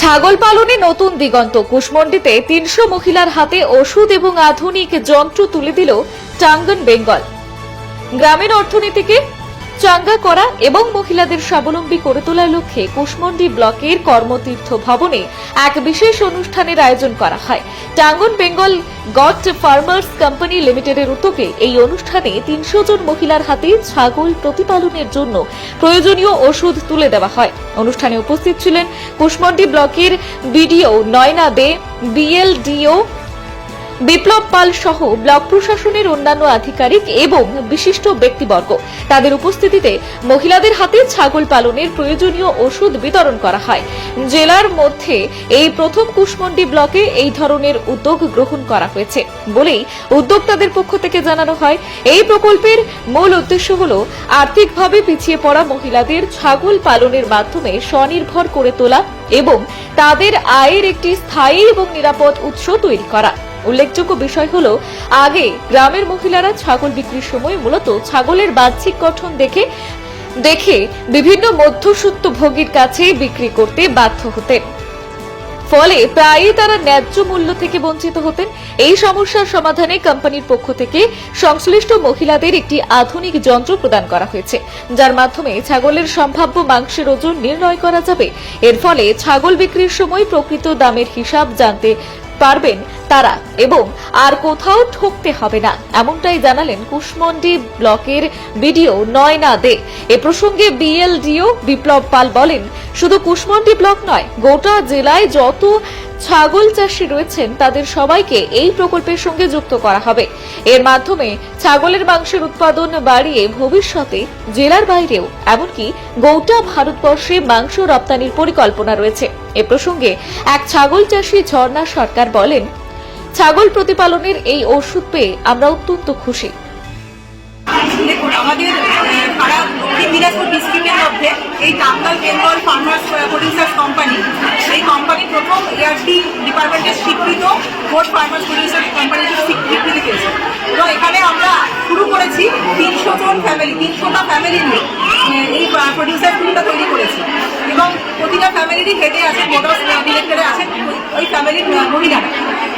ছাগল পালনে নতুন দিগন্ত। কুশমন্ডিতে তিনশো মহিলার হাতে ওষুধ এবং আধুনিক যন্ত্র তুলে দিল টাঙ্গন বেঙ্গল। গ্রামের অর্থনীতিকে চাঙ্গা করা এবং মহিলাদের স্বাবলম্বী করে তোলার লক্ষ্যে কুশমন্ডি ব্লকের কর্মতীর্থ ভবনে এক বিশেষ অনুষ্ঠানের আয়োজন করা হয়। Tangon Bengal goat farmers company লিমিটেডের উদ্যোগে এই অনুষ্ঠানে তিনশো জন মহিলার হাতে ছাগল প্রতিপালনের জন্য প্রয়োজনীয় ওষুধ তুলে দেওয়া হয়। অনুষ্ঠানে উপস্থিত ছিলেন কুশমন্ডি ব্লকের বিডিও নয়না দে, বিএলডিও বিপ্লব পাল সহ ব্লক প্রশাসনের অন্যান্য আধিকারিক এবং বিশিষ্ট ব্যক্তিবর্গ। তাদের উপস্থিতিতে মহিলাদের হাতে ছাগল পালনের প্রয়োজনীয় ওষুধ বিতরণ করা হয়। জেলার মধ্যে এই প্রথম কুশমন্ডি ব্লকে এই ধরনের উদ্যোগ গ্রহণ করা হয়েছে বলেই উদ্যোক্তাদের পক্ষ থেকে জানানো হয়। এই প্রকল্পের মূল উদ্দেশ্য হল আর্থিকভাবে পিছিয়ে পড়া মহিলাদের ছাগল পালনের মাধ্যমে স্বনির্ভর করে তোলা এবং তাদের আয়ের একটি স্থায়ী এবং নিরাপদ উৎস তৈরি করা। উল্লেখযোগ্য বিষয় হলো, আগে গ্রামের মহিলারা ছাগল বিক্রির সময় মূলত ছাগলের বাহ্যিক গঠন দেখে দেখে বিভিন্ন মধ্যসূত্র ভোগীর কাছে বিক্রি করতে বাধ্য হতেন। ফলে প্রায়ই তারা ন্যায্য মূল্য থেকে বঞ্চিত হতেন। এই সমস্যার সমাধানে কোম্পানির পক্ষ থেকে সংশ্লিষ্ট মহিলাদের একটি আধুনিক যন্ত্র প্রদান করা হয়েছে, যার মাধ্যমে ছাগলের সম্ভাব্য মাংসের ওজন নির্ণয় করা যাবে। এর ফলে ছাগল বিক্রির সময় প্রকৃত দামের হিসাব জানতে পারবেন তারা এবং আর কোথাও ঠকতে হবে না। এমনটাই জানালেন কুশমন্ডি ব্লকের বিডিও নয়না দে। এ প্রসঙ্গে বিএলডিও বিপ্লব পাল বলেন, শুধু কুশমন্ডি ব্লক নয়, গোটা জেলায় যত ছাগল চাষি রয়েছেন, তাদের সবাইকে এই প্রকল্পের সঙ্গে যুক্ত করা হবে। এর মাধ্যমে ছাগলের মাংসের উৎপাদন বাড়িয়ে ভবিষ্যতে জেলার বাইরেও, এমনকি গোটা ভারতবর্ষে মাংস রপ্তানির পরিকল্পনা রয়েছে। এ প্রসঙ্গে এক ছাগল চাষি ঝর্ণা সরকার বলেন, ছাগল প্রতিপালনের এই ওষুধ পেয়ে আমরা অত্যন্ত খুশি। আমাদের পাড়া দক্ষিণ দিনাজপুর ডিস্ট্রিক্টের মধ্যে এই Tangon Bengal farmers producers company এই কোম্পানি প্রথম এআরটি ডিপার্টমেন্টের ফোর্ড ফার্মার্স প্রডিউসার কোম্পানির স্বীকৃতি পেয়েছে তো এখানে আমরা শুরু করেছি তিনশো জন ফ্যামিলি তিনশোটা ফ্যামিলি নিয়ে। এই প্রডিউসার টুলটা তৈরি করেছি। এবং প্রতিটা ফ্যামিলিরই হেডে আছেন বোর্ড অফ ডিরেক্টরে আছেন ওই- ফ্যামিলির মহিলারা।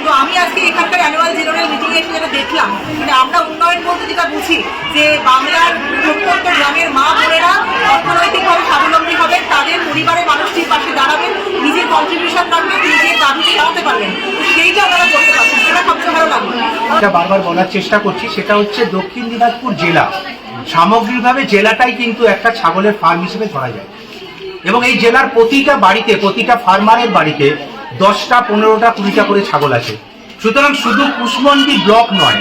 তো আমি আজকে এখানকার অ্যানুয়াল জেনারেল মিটিং এসে যেটা দেখলাম যে আমরা উন্নয়ন বলতে যেটা বুঝি, যে বাংলার প্রত্যন্ত গ্রামের মা বোনেরা অর্থনৈতিকভাবে স্বাবলম্বী হবে, তাদের পরিবারের মানুষটির পাশে দাঁড়াবেন নিজের কন্ট্রিবিউশন রাখবেন নিজের দাবি চালাতে পারবেন তো সেইটা আপনারা করতে পারছেন সেটা সবচেয়ে ভালো লাগল যেটা বারবার বলার চেষ্টা করছি, সেটা হচ্ছে দক্ষিণ দিনাজপুর জেলা। সামগ্রিকভাবে জেলাটাই কিন্তু একটা ছাগলের ফার্ম হিসেবে ধরা যায়। এবং এই জেলার প্রতিটা বাড়িতে, প্রতিটা ফার্মারের বাড়িতে দশটা, পনেরোটা, কুড়িটা করে ছাগল আছে। সুতরাং শুধু কুশমন্ডি ব্লক নয়,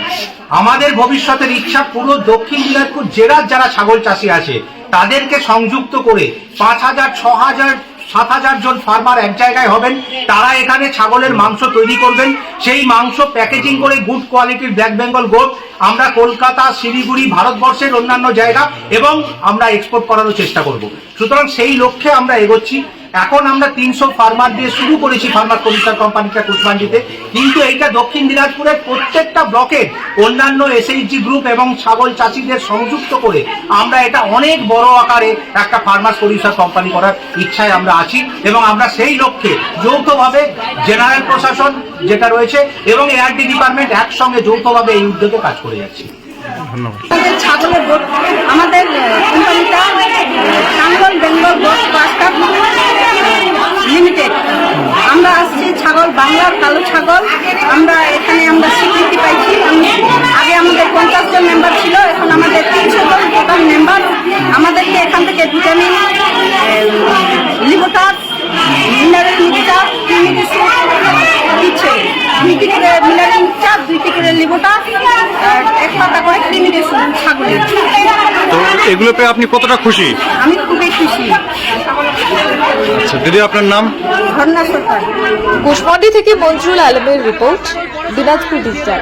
আমাদের ভবিষ্যতের ইচ্ছা পুরো দক্ষিণ দিনাজপুর জেলার যারা ছাগল চাষি আছে, তাদেরকে সংযুক্ত করে পাঁচ হাজার, ছ হাজার সাত হাজার জন ফার্মার এক জায়গায় হবেন, তারা এখানে ছাগলের মাংস তৈরি করবেন। সেই মাংস প্যাকেজিং করে গুড কোয়ালিটির ব্ল্যাক বেঙ্গল গোট আমরা কলকাতা, শিলিগুড়ি, ভারতবর্ষের অন্যান্য জায়গা এবং আমরা এক্সপোর্ট করারও চেষ্টা করব। সুতরাং সেই লক্ষ্যে আমরা এগোচ্ছি। এখন আমরা তিনশো ফার্মার দিয়ে শুরু করেছি ফার্মার কমিশন কোম্পানিটা কুচমান্ডিতে কিন্তু এইটা দক্ষিণ দিনাজপুরের প্রত্যেকটা ব্লকের অন্যান্য এসএইচজি গ্রুপ এবং ছাগল চাষিদের সংযুক্ত করে আমরা এটা অনেক বড় আকারে একটা ফার্মার প্রডিউসার কোম্পানি করার ইচ্ছায় আমরা আছি এবং আমরা সেই লক্ষ্যে যৌথভাবে জেনারেল প্রশাসন যেটা রয়েছে এবং এআরডি ডিপার্টমেন্ট একসঙ্গে যৌথভাবে এই উদ্যোগে কাজ করে যাচ্ছি। আমাদের ছাগলের আমাদের কোম্পানিটা টাঙ্গল বেঙ্গল গোট পাঁচটা লিমিটেড। আমরা আসছি ছাগল বাংলার কালো ছাগল। আমরা এখানে আমরা স্বীকৃতি পাইছি। আগে আমাদের পঞ্চাশ জন মেম্বার ছিল, এখন আমাদের তিনশো জন টোটাল মেম্বার এগুলো পেয়ে আপনি কতটা খুশি? আমি খুবই খুশি। আচ্ছা দিদি আপনার নাম? ঝর্ণা সরকার। কুশমন্ডি থেকে মঞ্জুল আলমের রিপোর্ট দিনাজপুর ডিজিটাল।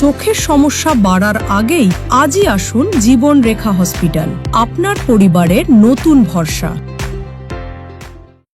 চোখের সমস্যা বাড়ার আগেই আজই আসুন জীবন রেখা হসপিটাল। আপনার পরিবারের নতুন ভরসা।